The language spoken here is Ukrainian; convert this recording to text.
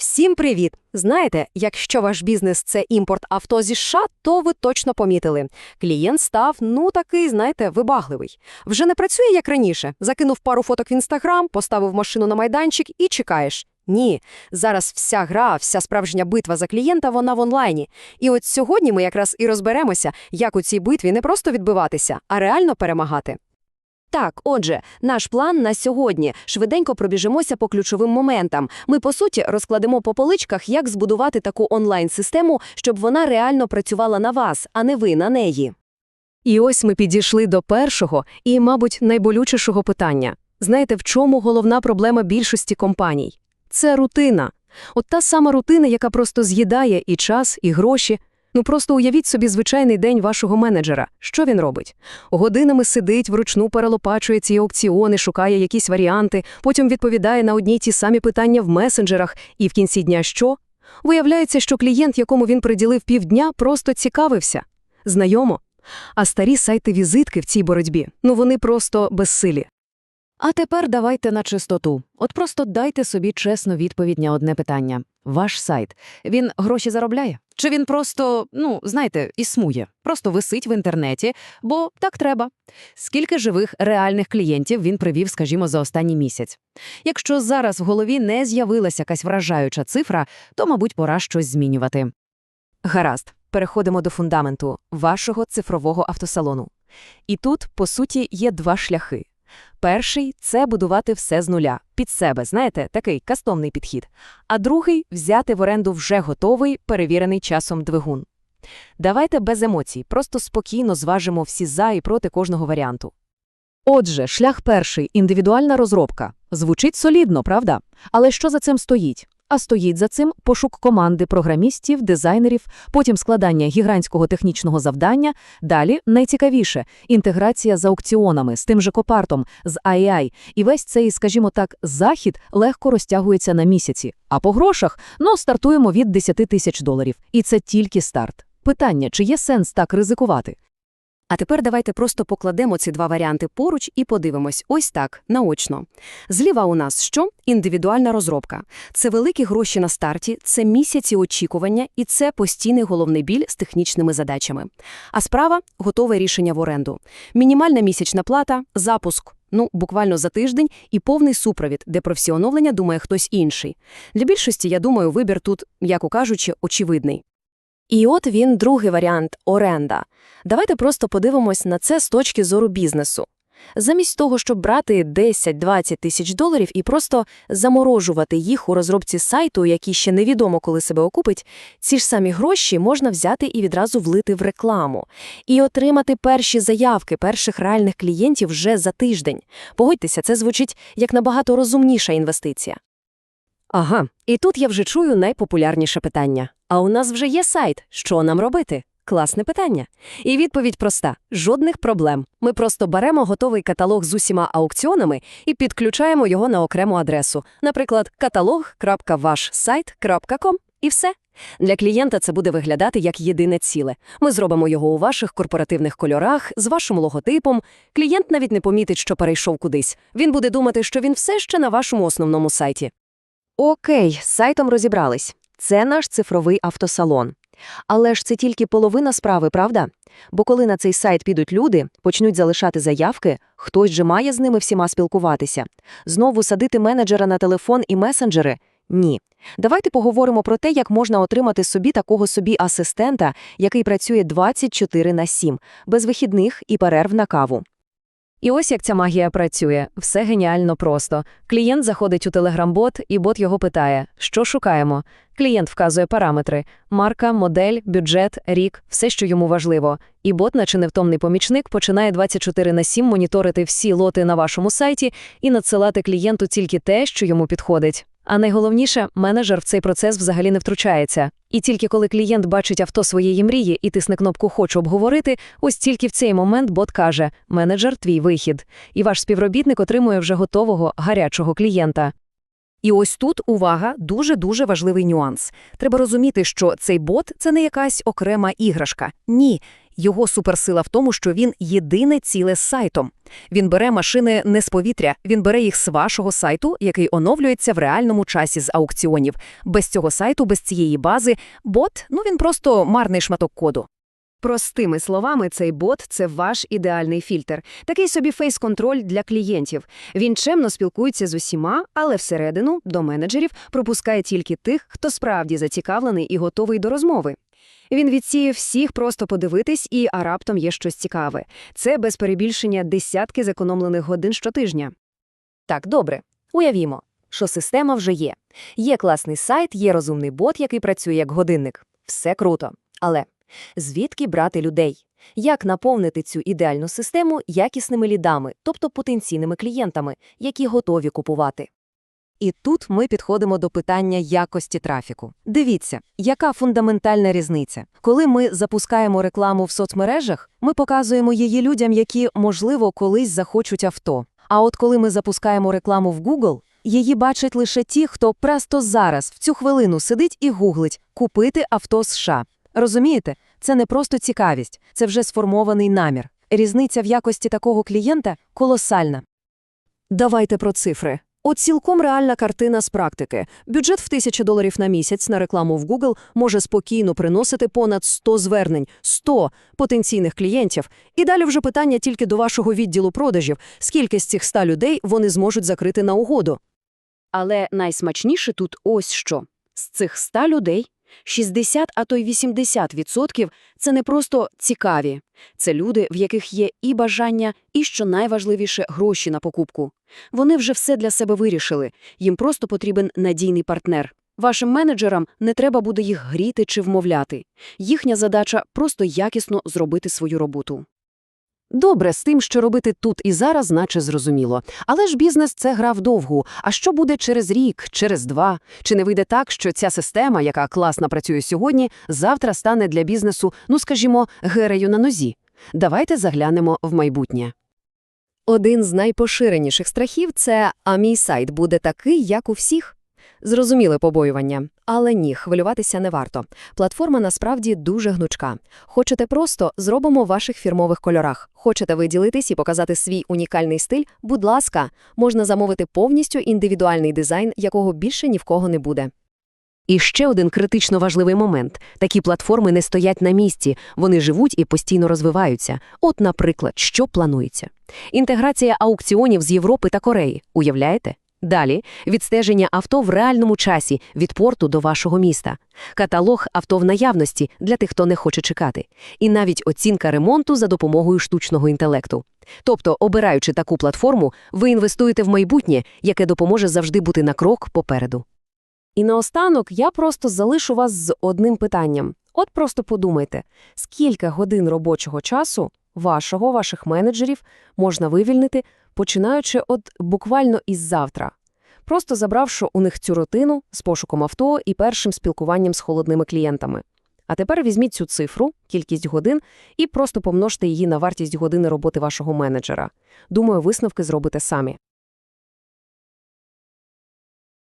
Всім привіт! Знаєте, якщо ваш бізнес – це імпорт авто зі США, то ви точно помітили. Клієнт став, ну, такий, знаєте, вибагливий. Вже не працює, як раніше. Закинув пару фоток в Інстаграм, поставив машину на майданчик і чекаєш. Ні, зараз вся гра, вся справжня битва за клієнта, вона в онлайні. І от сьогодні ми якраз і розберемося, як у цій битві не просто відбиватися, а реально перемагати. Так, отже, наш план на сьогодні. Швиденько пробіжимося по ключовим моментам. Ми, по суті, розкладемо по поличках, як збудувати таку онлайн-систему, щоб вона реально працювала на вас, а не ви на неї. І ось ми підійшли до першого і, мабуть, найболючішого питання. Знаєте, в чому головна проблема більшості компаній? Це рутина. От та сама рутина, яка просто з'їдає і час, і гроші. Ну просто уявіть собі звичайний день вашого менеджера. Що він робить? Годинами сидить, вручну перелопачує ці аукціони, шукає якісь варіанти, потім відповідає на одні й ті самі питання в месенджерах, і в кінці дня що? Виявляється, що клієнт, якому він приділив півдня, просто цікавився. Знайомо. А старі сайти-візитки в цій боротьбі, ну вони просто безсилі. А тепер давайте на чистоту. От просто дайте собі чесну відповідь на одне питання. Ваш сайт, він гроші заробляє? Чи він просто, ну, знаєте, існує, просто висить в інтернеті, бо так треба. Скільки живих реальних клієнтів він привів, скажімо, за останній місяць? Якщо зараз в голові не з'явилася якась вражаюча цифра, то, мабуть, пора щось змінювати. Гаразд, переходимо до фундаменту вашого цифрового автосалону. І тут, по суті, є два шляхи. Перший – це будувати все з нуля, під себе, знаєте, такий кастомний підхід. А другий – взяти в оренду вже готовий, перевірений часом двигун. Давайте без емоцій, просто спокійно зважимо всі за і проти кожного варіанту. Отже, шлях перший – індивідуальна розробка. Звучить солідно, правда? Але що за цим стоїть? А стоїть за цим пошук команди програмістів, дизайнерів, потім складання гігантського технічного завдання, далі, найцікавіше, інтеграція з аукціонами, з тим же копартом, з AI. І весь цей, скажімо так, захід легко розтягується на місяці. А по грошах, ну, стартуємо від 10 тисяч доларів. І це тільки старт. Питання, чи є сенс так ризикувати? А тепер давайте просто покладемо ці два варіанти поруч і подивимось ось так, наочно. Зліва у нас що? Індивідуальна розробка. Це великі гроші на старті, це місяці очікування і це постійний головний біль з технічними задачами. А справа – готове рішення в оренду. Мінімальна місячна плата, запуск. Ну, буквально за тиждень і повний супровід, де про всі оновлення думає хтось інший. Для більшості, я думаю, вибір тут, м'яко кажучи, очевидний. І от він другий варіант – оренда. Давайте просто подивимось на це з точки зору бізнесу. Замість того, щоб брати 10-20 тисяч доларів і просто заморожувати їх у розробці сайту, який ще невідомо коли себе окупить, ці ж самі гроші можна взяти і відразу влити в рекламу. І отримати перші заявки перших реальних клієнтів вже за тиждень. Погодьтеся, це звучить як набагато розумніша інвестиція. Ага, і тут я вже чую найпопулярніше питання. А у нас вже є сайт. Що нам робити? Класне питання. І відповідь проста: жодних проблем. Ми просто беремо готовий каталог з усіма аукціонами і підключаємо його на окрему адресу, наприклад, katalog.вашсайт.com і все. Для клієнта це буде виглядати як єдине ціле. Ми зробимо його у ваших корпоративних кольорах, з вашим логотипом. Клієнт навіть не помітить, що перейшов кудись. Він буде думати, що він все ще на вашому основному сайті. Окей, з сайтом розібрались. Це наш цифровий автосалон. Але ж це тільки половина справи, правда? Бо коли на цей сайт підуть люди, почнуть залишати заявки, хтось же має з ними всіма спілкуватися. Знову садити менеджера на телефон і месенджери? Ні. Давайте поговоримо про те, як можна отримати собі такого собі асистента, який працює 24 на 7, без вихідних і перерв на каву. І ось як ця магія працює. Все геніально просто. Клієнт заходить у телеграм-бот, і бот його питає, що шукаємо. Клієнт вказує параметри – марка, модель, бюджет, рік, все, що йому важливо. І бот, наче невтомний помічник, починає 24 на 7 моніторити всі лоти на вашому сайті і надсилати клієнту тільки те, що йому підходить. А найголовніше, менеджер в цей процес взагалі не втручається. І тільки коли клієнт бачить авто своєї мрії і тисне кнопку «Хочу обговорити», ось тільки в цей момент бот каже «Менеджер, твій вихід». І ваш співробітник отримує вже готового, гарячого клієнта. І ось тут, увага, дуже-дуже важливий нюанс. Треба розуміти, що цей бот – це не якась окрема іграшка. Ні, Його суперсила в тому, що він єдине ціле з сайтом. Він бере машини не з повітря, він бере їх з вашого сайту, який оновлюється в реальному часі з аукціонів. Без цього сайту, без цієї бази, бот, ну він просто марний шматок коду. Простими словами, цей бот – це ваш ідеальний фільтр. Такий собі фейс-контроль для клієнтів. Він чемно спілкується з усіма, але всередину, до менеджерів, пропускає тільки тих, хто справді зацікавлений і готовий до розмови. Він відсіє всіх просто подивитись, і а раптом є щось цікаве. Це без перебільшення десятки зекономлених годин щотижня. Так, добре. Уявімо, що система вже є. Є класний сайт, є розумний бот, який працює як годинник. Все круто. Але звідки брати людей? Як наповнити цю ідеальну систему якісними лідами, тобто потенційними клієнтами, які готові купувати? І тут ми підходимо до питання якості трафіку. Дивіться, яка фундаментальна різниця. Коли ми запускаємо рекламу в соцмережах, ми показуємо її людям, які, можливо, колись захочуть авто. А от коли ми запускаємо рекламу в Google, її бачать лише ті, хто просто зараз, в цю хвилину, сидить і гуглить «купити авто США». Розумієте? Це не просто цікавість, це вже сформований намір. Різниця в якості такого клієнта колосальна. Давайте про цифри. От цілком реальна картина з практики. Бюджет в тисячі доларів на місяць на рекламу в Google може спокійно приносити понад 100 звернень, 100 потенційних клієнтів. І далі вже питання тільки до вашого відділу продажів, скільки з цих 100 людей вони зможуть закрити на угоду. Але найсмачніше тут ось що. З цих 100 людей 60, а то й 80% – це не просто цікаві. Це люди, в яких є і бажання, і, що найважливіше, гроші на покупку. Вони вже все для себе вирішили. Їм просто потрібен надійний партнер. Вашим менеджерам не треба буде їх гріти чи вмовляти. Їхня задача – просто якісно зробити свою роботу. Добре, з тим, що робити тут і зараз, наче зрозуміло. Але ж бізнес – це гра вдовгу. А що буде через рік, через два? Чи не вийде так, що ця система, яка класно працює сьогодні, завтра стане для бізнесу, ну, скажімо, герею на нозі? Давайте заглянемо в майбутнє. Один з найпоширеніших страхів – це «а мій сайт буде такий, як у всіх». Зрозуміле побоювання. Але ні, хвилюватися не варто. Платформа насправді дуже гнучка. Хочете просто – зробимо в ваших фірмових кольорах. Хочете виділитись і показати свій унікальний стиль – будь ласка, можна замовити повністю індивідуальний дизайн, якого більше ні в кого не буде. І ще один критично важливий момент. Такі платформи не стоять на місці, вони живуть і постійно розвиваються. От, наприклад, що планується? Інтеграція аукціонів з Європи та Кореї. Уявляєте? Далі – відстеження авто в реальному часі від порту до вашого міста. Каталог авто в наявності для тих, хто не хоче чекати. І навіть оцінка ремонту за допомогою штучного інтелекту. Тобто, обираючи таку платформу, ви інвестуєте в майбутнє, яке допоможе завжди бути на крок попереду. І наостанок я просто залишу вас з одним питанням. От просто подумайте, скільки годин робочого часу вашого, ваших менеджерів можна вивільнити, починаючи от буквально із завтра, просто забравши у них цю рутину з пошуком авто і першим спілкуванням з холодними клієнтами. А тепер візьміть цю цифру, кількість годин, і просто помножте її на вартість години роботи вашого менеджера. Думаю, висновки зробите самі.